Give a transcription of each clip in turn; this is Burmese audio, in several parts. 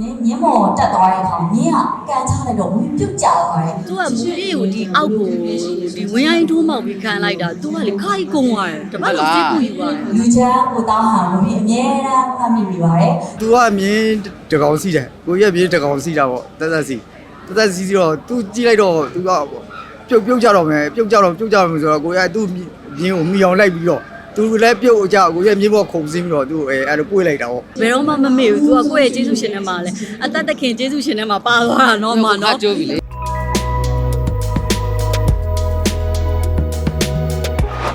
နင်းမြင်းမော်တက်သွားတဲ့အခါမြင်းကကန်ချလိုက်တော့ဝင်ပြုတ်ကျသွားတယ်သူကမူလေးကိုဒီအောက်ကိုဒီဝင်းရိုင်းထိုးမောက်ပြီးခံလိုက်တာသူကလေခိုင်ကုံသွားတယ်တပတ်လုံးစိတ်ကူယူသွားတယ်လူချမ်းကိုတောင်းဟာဝင်ပြီးအမြဲတမ်းဖတ်မိမိပါတယ်သူကမြင်းတကောင်စီတယ်ကိုရက်မြင်းတကောင်စီတာပေါ့တက်တက်စီတက်တက်စီစီတော့သူကြည့်လိုက်တော့သူကပြုတ်ပြုတ်ကြတော့မယ်ပြုတ်ကြတော့ပြုတ်ကြတော့မယ်ဆိုတော့ကိုရက်သူ့မြင်းကိုမိအောင်လိုက်ပြီးတော့ သူလည်းပြုတ်ကြကိုရက်မြင်းပေါ်ခုန်စင်းပြီးတော့သူအဲအဲ့လိုပွေးလိုက်တာပေါ့ဘယ်တော့မှမမေ့ဘူးသူကကိုယ့်ရဲ့ကျေးဇူးရှင်ထဲမှာလဲအသက်တခင်ကျေးဇူးရှင်ထဲမှာပါသွားတာနော်မနော်ကျိုးပြီလေမ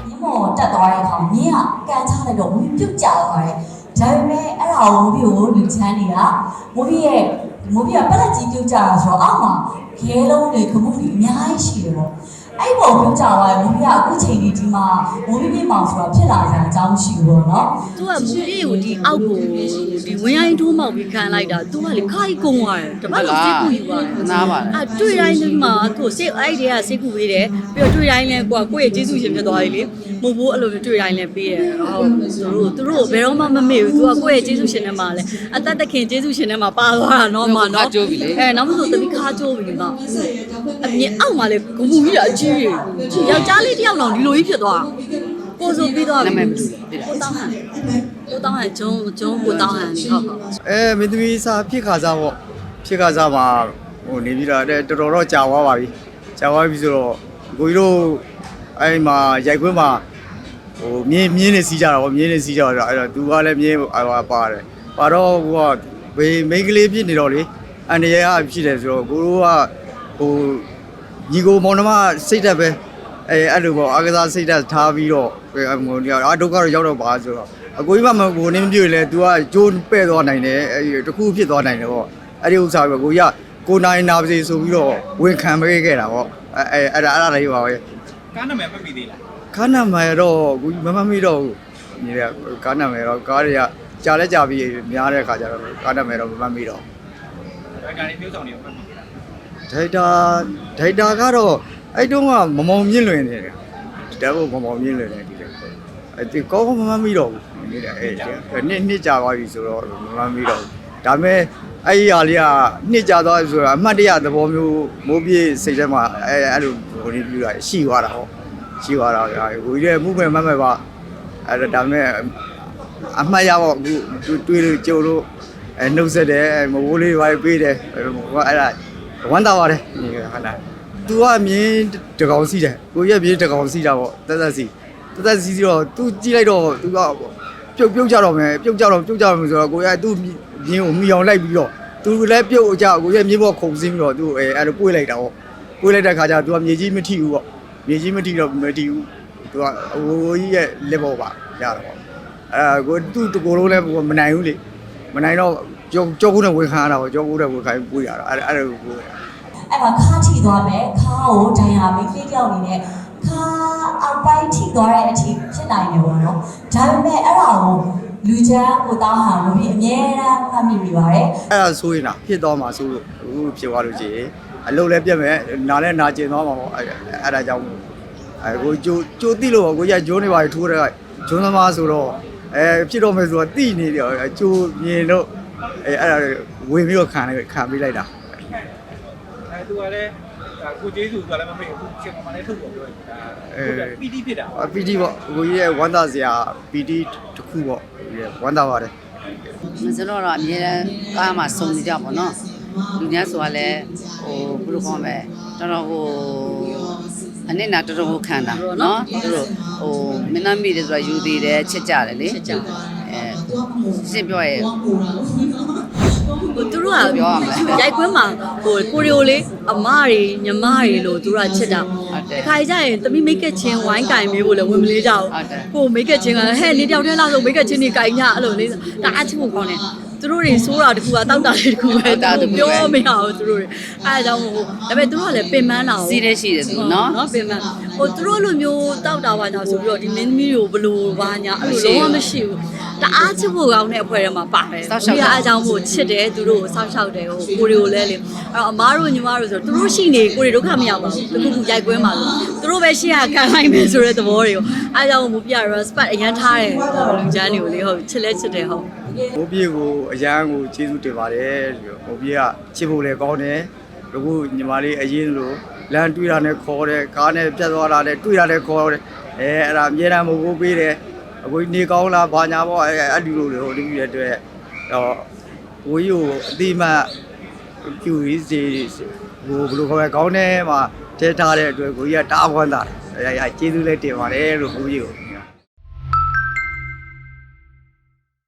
ြင်းမော်တက်သွားတဲ့အခါမြင်းကကန်ချလိုက်တော့ဝင်ပြုတ်ကျသွားတယ်ဒါပေမဲ့အဲ့ဒါကိုမိုးပြီးကိုလူချမ်းတွေကမိုးပြီးရဲ့မိုးပြီးကပလက်ကြီးပြုတ်ကျတာဆိုတော့အောက်မှာခဲလုံးတွေခမှုတွေအများကြီးရှိတယ်ပေါ့ အဲ့ပေါ်ပြုတ်ကျသွားရင်မိုးပြီးကအခုချိန်ဒီဒီမှာမိုးပြီးပြီးမောင်ဆိုတာဖြစ်လာကြအကြောင်းရှိဘူးပေါ့နော်သူကမူလေးကိုဒီအောက်ကိုဒီဝင်းရိုင်းထိုးမောက်ပြီးခံလိုက်တာသူကလေခိုင်ကုံသွားတယ်တပတ်လုံးစိတ်ကူယူသွားတယ်နားပါလေအဲတွေ့တိုင်းဒီမှာသူစိတ်အဲ့ဒီကစိတ်ကူပေးတယ်ပြီးတော့တွေ့တိုင်းလဲကိုကကိုယ့်ရဲ့ကျေးဇူးရှင်ဖြစ်သွားပြီလေမဟုတ်ဘူးအဲ့လိုမျိုးတွေ့တိုင်းလဲပေးတယ်ဟုတ်သူတို့သူတို့ဘယ်တော့မှမမေ့ဘူးသူကကိုယ့်ရဲ့ကျေးဇူးရှင်ထဲမှာလဲအသက်တခင်ကျေးဇူးရှင်ထဲမှာပါသွားတာနော်မနော်အဲနောက်မှဆိုတပိခါကျိုးပြီတော့အမြင်အောက်မှာလဲဂူမူကြီးတာအကြီးကြီးယောက်ျားလေးတစ်ယောက်တော့ဒီလိုကြီးဖြစ်သွားကိုဆိုပြီးတော့နာမည်ဘယ်လိုလဲကိုတောင်းဟန်ကိုတောင်းဟန်ဂျုံဂျုံကိုတောင်းဟန်ဟုတ်ဟုတ်အဲမင်းသမီးစာဖြစ်ခါစားပေါ့ဖြစ်ခါစားမှာဟိုနေပြီးတော့တော်တော်တော့ကြာသွားပါပြီကြာသွားပြီဆိုတော့ကိုကြီးတို့အဲ့မှာရိုက်ခွင်းမှာဟိုမြင်းမြင်းနေစီးကြတာပေါ့မြင်းနေစီးကြတော့အဲ့တော့သူကလည်းမြင်းဟိုပါတယ်ပါတော့ဟိုကဘေးမိန်းကလေးဖြစ်နေတော့လေအန်ရရဖြစ်တယ်ဆိုတော့ကိုတို့ကဟို ညီကိုမောင်နှမစိတ်သက်ပဲအဲအဲ့လိုပေါ့အာကစားစိတ်သက်ထားပြီးတော့ဟိုအာဒုက္ခတော့ရောက်တော့ပါဆိုတော့အကိုကြီးမမကိုနေမပြည့်လေ तू ကဂျိုးပဲ့သွားနိုင်တယ်အဲတခုဖြစ်သွားနိုင်တယ်ပေါ့အဲ့ဒီဥစ္စာပဲကိုကြီးကကိုနိုင်နာပါစေဆိုပြီးတော့ဝန်ခံပေးခဲ့တာပေါ့အဲအဲ့ဒါအဲ့ဒါလေးပါပဲကားနာမည်မှတ်မိသေးလားခါနမယ်တော့ကိုကြီးမမမေ့တော့ဘူးညီရကားနမယ်တော့ကားတွေကကြာလဲကြာပြီးများတဲ့ခါကျတော့ကားနမယ်တော့မမမေ့တော့ဒါကားလေးမျိုးဆောင်တွေမှတ်မိသေးလား ဒိုက်တာဒိုက်တာကတော့အဲ့တုန်းကမမောင်မြင့်လွင်နေတယ်တကယ်မမောင်မြင့်လွင်နေဒီလေအဲ့ဒီကောကောမမမေ့တော့ဘူးနေတယ်အဲ့နှစ်နှစ်ကြာသွားပြီဆိုတော့မမမေ့တော့ဘူးဒါပေမဲ့အဲ့ဒီဟာလေးကနှစ်ကြာသွားပြီဆိုတော့အမှတ်တရသဘောမျိုးမိုးပြေးစိတ်ထဲမှာအဲ့အဲ့လိုဟိုနေပြတာရှိသွားတာဟောရှိသွားတာကိုကြီးရဲ့မှုပဲမမဲ့ပါအဲ့ဒါဒါပေမဲ့အမှတ်ရတော့အခုတွေးလို့ကြုံလို့အဲနှုတ်ဆက်တယ်မဘိုးလေးပါပေးတယ်ဟိုအဲ့ဒါ ဝမ်းသာပါတယ်ညီကဟုတ်လားသူကမြင်းတကောင်စီတယ်ကိုရက်မြင်းတကောင်စီတာပေါ့တက်တက်စီတက်တက်စီစီတော့သူကြည့်လိုက်တော့သူကပြုတ်ပြုတ်ကြတော့မယ်ပြုတ်ကြတော့ပြုတ်ကြတော့မယ်ဆိုတော့ကိုရက်သူ့မြင်းကိုမိအောင်လိုက်ပြီးတော့သူလည်းပြုတ်ကြကိုရက်မြင်းပေါ်ခုန်စင်းပြီးတော့သူ့အဲအဲ့လိုပွေးလိုက်တာပေါ့ပွေးလိုက်တဲ့ခါကျတော့သူကမြေကြီးမထိဘူးပေါ့မြေကြီးမထိတော့မထိဘူးသူကဟိုကြီးရဲ့ level ပါရတော့ပေါ့အဲကိုသူ့တကိုယ်လုံးလည်းမနိုင်ဘူးလေ မနိုင်တော့ကြောကြောကုန်းနဲ့ဝင်ခါရတာပေါ့ကြောကုန်းနဲ့ဝင်ခိုင်းပွေးရတာအဲ့အဲ့လိုပွေးရတာအဲ့မှာခါထိသွားမယ်ခါကိုဒိုင်ယာမိတ်ကလေးတယောက်အနေနဲ့ခါအောက်ပိုင်းထိသွားတဲ့အထိဖြစ်နိုင်တယ်ပေါ့နော်ဒါပေမဲ့အဲ့ဒါကိုလူချမ်းကိုတောင်းဟာဝင်ပြီးအမြဲတမ်းဖတ်မိမိပါတယ်အဲ့ဒါဆိုရင်လားဖြစ်သွားမှာဆိုလို့အခုဖြစ်သွားလို့ကြည်အလုံးလည်းပြတ်မယ်နားလည်းနာကျင်သွားမှာပေါ့အဲ့အဲ့ဒါကြောင့်အဲကိုကြိုကြိုတိလို့ပေါ့ကိုကြီးကဂျိုးနေပါထိုးတဲ့ဂျွန်းသမားဆိုတော့ အဲဖြစ်တော့မယ်ဆိုတော့တိနေတယ်ကြိုမြင်လို့အဲအဲ့ဒါဝင်ပြီးတော့ခံလိုက်ခံပြီးလိုက်တာအဲသူကလည်းဒါကိုကျေးဇူးကလည်းမမေ့ဘူးချိန်မှလည်းထုတ်ပေါ်ပြောတယ်ဒါဟုတ်တယ်ပီတိဖြစ်တာပီတီပေါ့ကိုကြီးရဲ့ဝမ်းသာစရာပီတီတစ်ခုပေါ့ဝမ်းသာပါတယ်မစလို့တော့အမြဲတမ်းကားမှာစုံနေကြပါတော့လူများဆိုတာလည်းဟိုဘယ်လိုခေါ်မလဲတော်တော်ဟို အနစ်နာတော်တော်ကိုခံတာနော်သူတို့ဟိုမင်းသားမိတယ်ဆိုတာယူသေးတယ်ချစ်ကြတယ်လေချစ်ကြတယ်အဲရှင်းပြောရဲဟိုသူတို့ကပြောရမယ်ရိုက်ကွင်းမှာဟိုကိုရီယိုလေးအမတွေညီမတွေလို့သူတို့ကချစ်တာဟုတ်တယ်တခါကြရင်သမီးမိတ်ကက်ချင်းဝိုင်းကင်မေးဖို့လည်းဝင်မလေးကြဘူးဟုတ်တယ်ကိုမိတ်ကက်ချင်းကဟဲ့နေတယောက်တည်းလောက်ဆိုမိတ်ကက်ချင်းတွေကင်ညအဲ့လိုလေးဒါအချစ်ဖို့ကောင်းတယ် သူတို့တွေဆိုးတာတခုကတောက်တာလေးတခုပဲတောက်တာတစ်ခုပဲ ပြောမရဘူးသူတို့တွေအဲအကြောင်းဟိုဒါပေမဲ့သူတို့ကလည်းပင်ပန်းတာကိုစီးတဲ့ရှိတယ်သူနော် နော်ပင်မဟိုသူတို့လိုမျိုးတောက်တာပါညာဆိုပြီးတော့ဒီမင်းသမီးတွေကိုဘလို့ပါညာအဲ့လိုလုံးဝမရှိဘူးတအားချစ်ဖို့ကောင်းတဲ့အဖွဲထဲမှာပါတယ်စောင့်ရှောက်တာဒီအားကြောင့်မို့ချစ်တယ်သူတို့ကိုစောင့်ရှောက်တယ်ဟိုကိုတွေကိုလည်းလေအဲ့တော့အမားတို့ညီမတို့ဆိုတော့သူတို့ရှိနေကိုတွေဒုက္ခမရောက်ပါဘူးတခုခုရိုက်ကွင်းပါလို့သူတို့ပဲရှေ့ကခံလိုက်မယ်ဆိုတဲ့သဘောတွေကိုအားကြောင့်မို့ပြ respect အရန်ထားတယ်လူချမ်းတွေကိုလေဟုတ်ချစ်လဲချစ်တယ်ဟုတ် ဘိုးပြေကိုအရန်ကိုကျေးဇူးတင်ပါတယ်ဆိုဘိုးပြေကချစ်ဖို့လည်းကောင်းတယ်အခုညီမလေးအရင်လိုလမ်းတွေ့တာနဲ့ခေါ်တယ်ကားနဲ့ပြတ်သွားတာနဲ့တွေ့တာနဲ့ခေါ်တယ်အဲအဲ့ဒါအမြဲတမ်းမဟုတ်ပေးတယ်အခုနေကောင်းလားဘာညာပေါ့အဲအဲ့ဒီလိုလေဟိုဒီပြည့်တဲ့အတွက်တော့ဘိုးကြီးကိုအတိမတ်ကျူရီစီဟိုဘယ်လိုခေါ်လဲကောင်းတယ်မှာတဲထားတဲ့အတွက်ကိုကြီးကတားဝမ်းတာတယ်အဲကျေးဇူးလည်းတင်ပါတယ်လို့ဘိုးကြီးကို